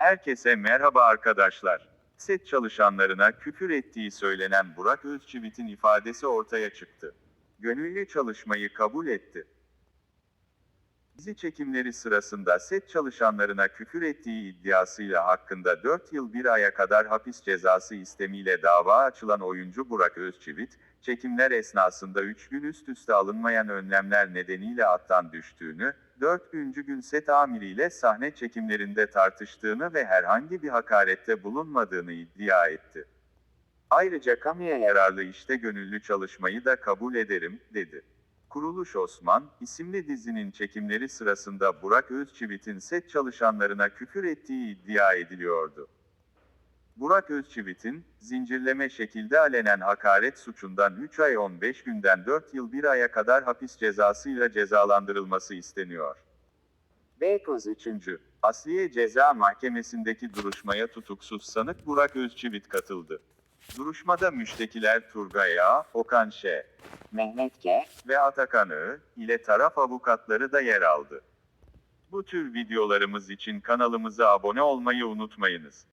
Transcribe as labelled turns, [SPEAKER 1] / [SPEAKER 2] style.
[SPEAKER 1] Herkese merhaba arkadaşlar. Set çalışanlarına küfür ettiği söylenen Burak Özçivit'in ifadesi ortaya çıktı. Gönüllü çalışmayı kabul etti. Dizi çekimleri sırasında set çalışanlarına küfür ettiği iddiasıyla hakkında 4 yıl 1 aya kadar hapis cezası istemiyle dava açılan oyuncu Burak Özçivit, çekimler esnasında 3 gün üst üste alınmayan önlemler nedeniyle attan düştüğünü, 4. gün set amiriyle sahne çekimlerinde tartıştığını ve herhangi bir hakarette bulunmadığını iddia etti. Ayrıca kamuya yararlı işte gönüllü çalışmayı da kabul ederim, dedi. Kuruluş Osman, isimli dizinin çekimleri sırasında Burak Özçivit'in set çalışanlarına küfür ettiği iddia ediliyordu. Burak Özçivit'in, zincirleme şekilde alenen hakaret suçundan 3 ay 15 günden 4 yıl 1 aya kadar hapis cezasıyla cezalandırılması isteniyor. Beykoz 3. Asliye Ceza Mahkemesi'ndeki duruşmaya tutuksuz sanık Burak Özçivit katıldı. Duruşmada müştekiler Turgay A, Okan Ş.
[SPEAKER 2] Mehmet G.
[SPEAKER 1] ve Atakan Ö, ile taraf avukatları da yer aldı. Bu tür videolarımız için kanalımıza abone olmayı unutmayınız.